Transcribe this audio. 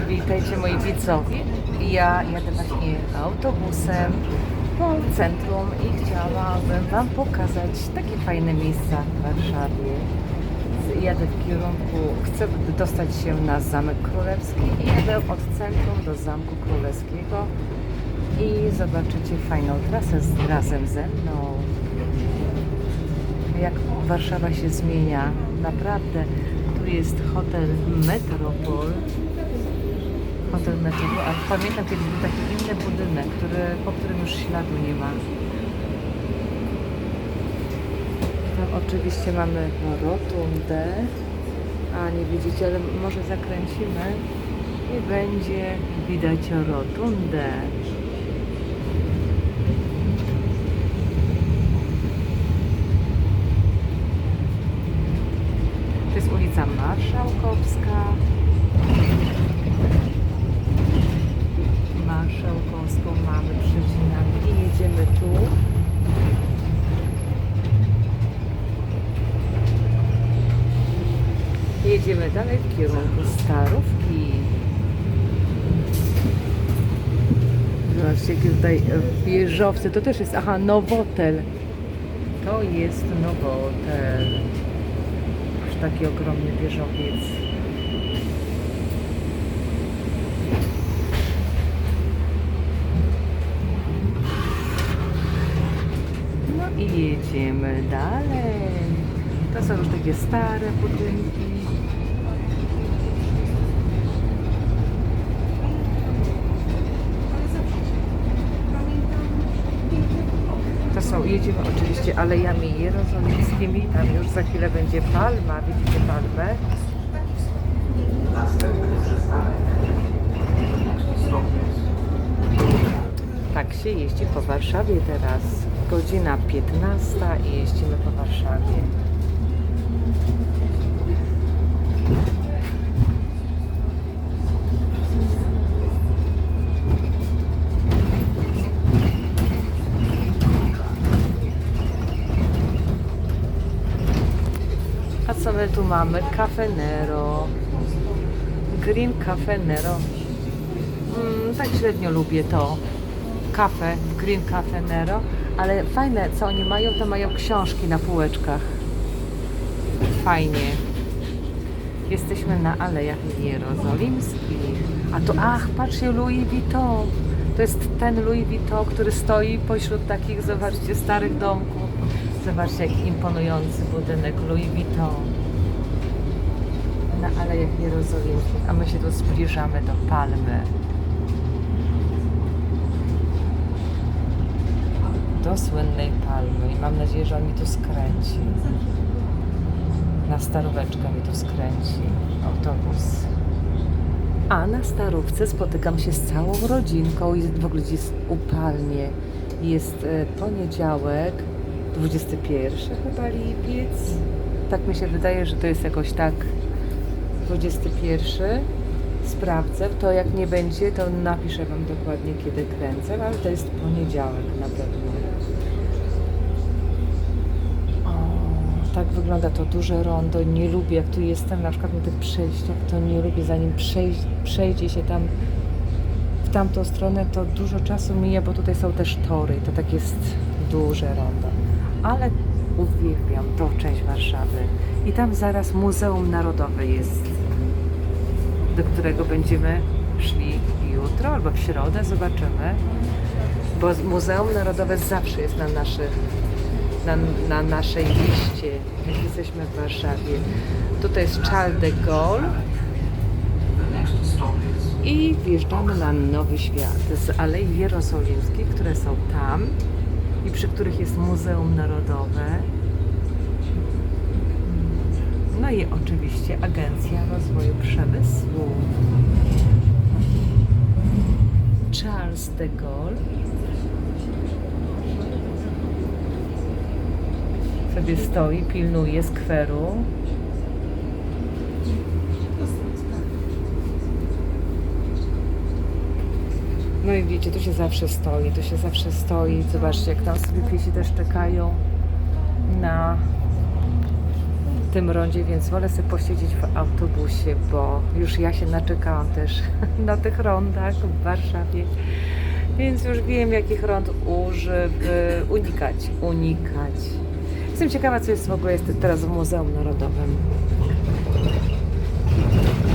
Witajcie moi widzowie. Ja jadę właśnie autobusem po centrum i chciałabym Wam pokazać takie fajne miejsca w Warszawie. Jadę w kierunku, chcę dostać się na Zamek Królewski i jadę od centrum do Zamku Królewskiego i zobaczycie fajną trasę z, razem ze mną. Jak Warszawa się zmienia, naprawdę. Tu jest hotel Metropol. Pamiętam kiedyś był taki inny budynek, który, po którym już śladu nie ma. Tam oczywiście mamy rotundę, a nie widzicie, ale może zakręcimy i będzie widać rotundę. To jest ulica Marszałkowska. Marszałkowską mamy, przecinamy i jedziemy tu. Jedziemy dalej w kierunku Starówki. Zobaczcie, jakie tutaj e, wieżowce. To też jest, aha, Nowotel. To jest Nowotel. Aż taki ogromny wieżowiec. No i jedziemy dalej. To są już takie stare budynki. To są, jedziemy oczywiście alejami jerozolimskimi. Tam już za chwilę będzie palma. Widzicie palmę? Tak się jeździ po Warszawie teraz. Godzina 15 i jeździmy po Warszawie. A co my tu mamy? Cafe Nero. Green Cafe Nero. Mm, tak średnio lubię to. Kafe, Green Cafe Nero. Ale fajne, co oni mają, to mają książki na półeczkach. Fajnie. Jesteśmy na Alejach Jerozolimskich. A to, ach, patrzcie, Louis Vuitton. To jest ten Louis Vuitton, który stoi pośród takich, zobaczcie, starych domków. Zobaczcie, jaki imponujący budynek Louis Vuitton. Na Alejach Jerozolimskich. A my się tu zbliżamy do Palmy. Do słynnej Palmy. I mam nadzieję, że on mi tu skręci. Na staróweczkę mi tu skręci autobus. A na starówce spotykam się z całą rodzinką i w ogóle jest upalnie. Jest e, poniedziałek, 21 chyba lipiec. Tak mi się wydaje, że to jest jakoś tak 21. Sprawdzę, to jak nie będzie, to napiszę Wam dokładnie kiedy kręcę, ale to jest poniedziałek na pewno. Tak wygląda to duże rondo. Nie lubię, jak tu jestem na przykład na tych przejściach, to nie lubię zanim przejść, przejdzie się tam w tamtą stronę, to dużo czasu mija, bo tutaj są też tory. To tak jest duże rondo. Ale uwielbiam tą część Warszawy. I tam zaraz Muzeum Narodowe jest, do którego będziemy szli jutro albo w środę, zobaczymy. Bo Muzeum Narodowe zawsze jest na naszych na, na naszej liście, jak jesteśmy w Warszawie. Tutaj jest Charles de Gaulle i wjeżdżamy na Nowy Świat z Alei Jerozolimskich, które są tam i przy których jest Muzeum Narodowe. No i oczywiście Agencja Rozwoju Przemysłu. Charles de Gaulle sobie stoi, pilnuje skweru. No i wiecie, tu się zawsze stoi, to się zawsze stoi. Zobaczcie, jak tam sobie piesi też czekają na tym rondzie, więc wolę sobie posiedzieć w autobusie, bo już ja się naczekałam też na tych rondach w Warszawie, więc już wiem, jakich rond użyć, unikać, unikać. Jestem ciekawa, co jest w ogóle jest teraz w Muzeum Narodowym.